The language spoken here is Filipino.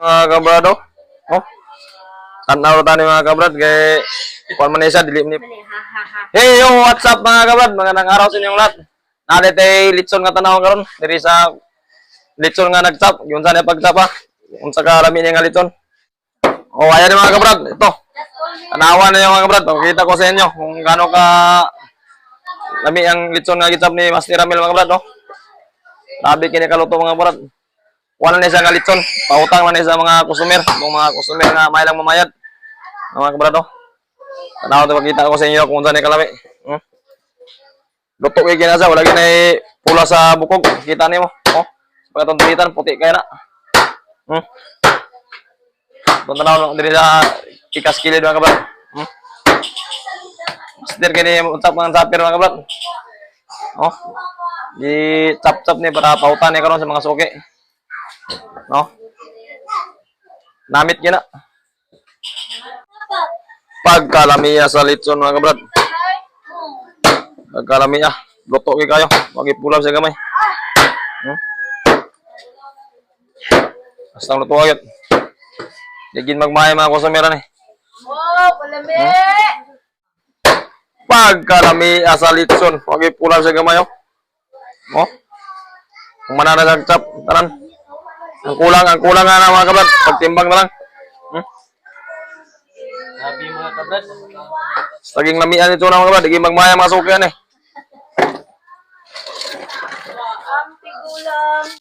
Mga kabrado. Oh. Tanaw tani mga kabrad kay kuan man isa dili ni. Hey yo, what's up mga kabrad? Magandang araw sa inyong lahat. Nalit ay litson nga tanaw karon diri sa litson nga nagtap, yun sa pagtap ha. Unsa ka niya nga litson. Oh, ayan mga kabrad, ito. Tanawan na yung mga kabrad, pakita ko sa inyo kung gaano ka lami ang litson nga gitap ni Master Ramil mga kabrad, oh. Grabe kini kaluto mga kabrad. Wala na siya nga litson. Pautang na sa mga customer, mga mga customer nga may lang mamayad. Mga kabrado. Tanaw to pakita ko sa inyo kung saan ni kalami. Hmm? Luto kay kinasa, wala ginay pula sa bukog. Kita nimo. Oh. Pagkatong tulitan, puti kaya na. Hmm? Ito tanaw diri sa kilid mga kabrad. Hmm? Master kini untap mga sapir mga kabrad. Oh. Di chap-chap ni para pautan ni karon sa mga suki. No? Namit gina. Pagkalamiya sa litson mga kabrad. Pagkalamiya. Luto kay kayo. Wag ipulaw sa gamay. Hmm? Basta luto agad. Digin magmaya mga kusumira ni. Wow, palami! Pagkalamiya sa litson. Wag ipulaw sa gamay. Oh. Oh. Kung manana sa chap, taran. Ang kulang, ang kulang nga na mga kabrad. Pagtimbang na lang. Hmm? Sabi mga kabrad, Taging lamian ito na mga kabrad. Digin magmaya mga suki yan eh. Ang tigulang.